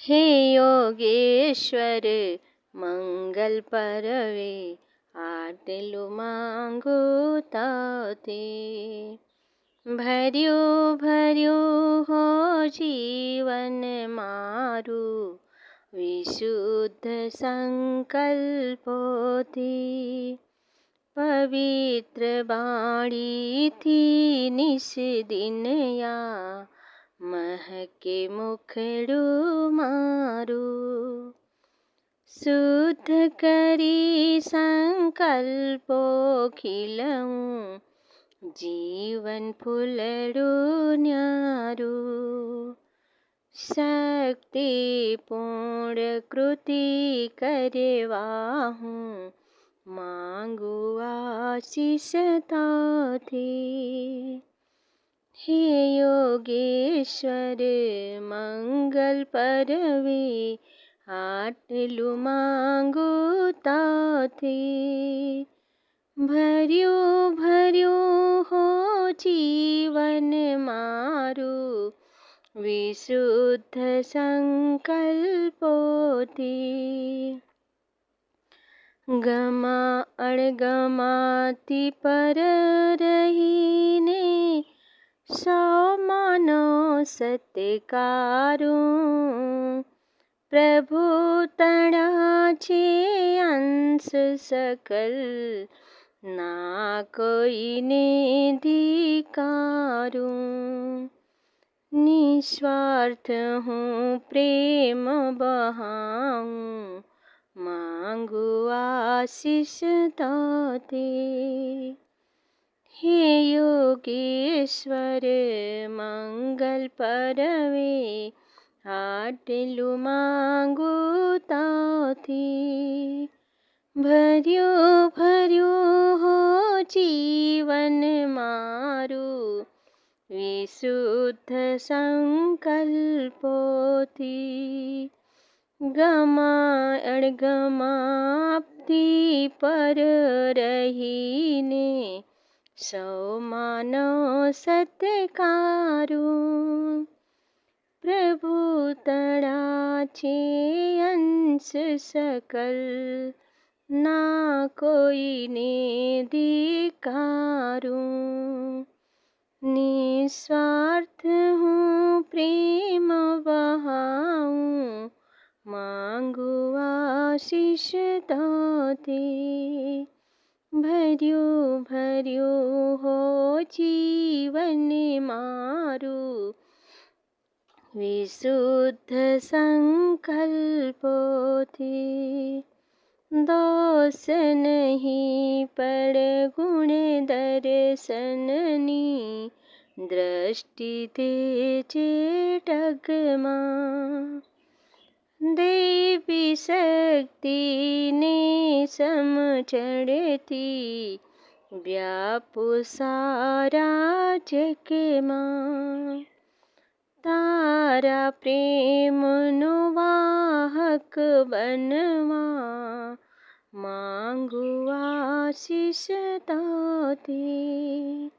हे योगेश्वर मङ्गल परवे आटलु माङ्गोता भर्यो भर्यो हो जीवन मारु विशुद्ध सङ्कल्पोती पवत्रवाणी ति निदिनया કે મુખડું મારું શુદ્ધ કરી સંકલ્પો ખીલવું જીવન ફૂલડું ન્યારું શક્તિ પૂર્ણ કૃતિ કરવા હું માંગુ આશીષ તાથી हे योगेश्वर, मंगल परवे आटलु मांगू ताथे। भर्यो भर्यो हो जीवन मारू, विशुद्ध संकल्पोती। गमा अड़गमाति पर रहीने सौ मानो सत्कारू प्रभु तड़ाचे अंश सकल, ना कोई ने धिकारू निस्वार्थ हूँ प्रेम बहाऊँ, मांगू आशीष ताते हे योगेश्वर, मंगल परवे आटलु मांगू ताथे। भर्यो भर्यो हो जीवन मारू, विशुद्ध संकल्पोती गमा अड़गमाप्ति पर रहीने सौ मानो सत्कारू प्रभु तड़ाचे अंश सकल, ना कोई ने धिकारू निस्वार्थ हूँ, प्रेम बहाऊँ, मांगू आशीष भर्यो भर्यो हो जीवन मारू। विशुद्ध संकल्पोथी दोष नहीं पड़ गुण दर्शननी दृष्टि तेजे टगमा देवी शक्ति ने व्यापु सारा जगमा तारा प्रेम नुवाहक बनवा। मांगू आशीष ताते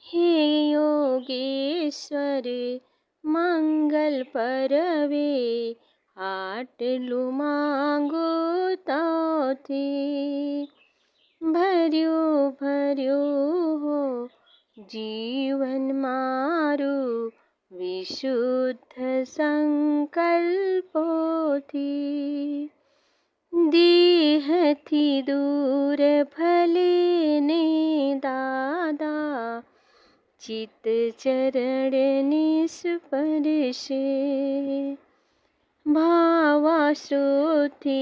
हे योगेश्वर, मंगल परवे, आटलु मांगो ताथे जीवन मारू, विशुद्ध संकल्पोथी। दीह थी दूर भले ने दादा चित चरण निस्पर्शे भावा श्रुति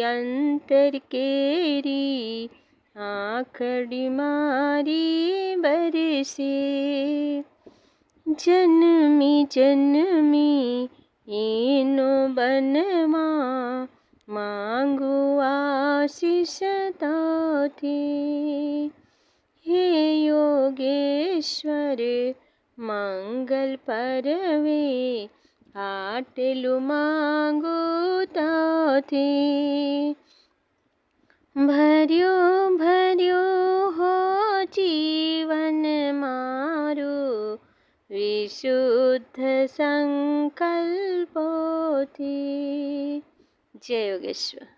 अंतर केरी आखड़ी मारी बरसे। जन्मी जन्मी, इनो बनवा। मांगू आशीष ताथे हे योगेश्वर, मंगल परवे, आटलु मांगू ताथे भर्यो भर्यो हो जीवन मारू। विशुद्ध संकल्पोथी ज्योति जय योगेश्वर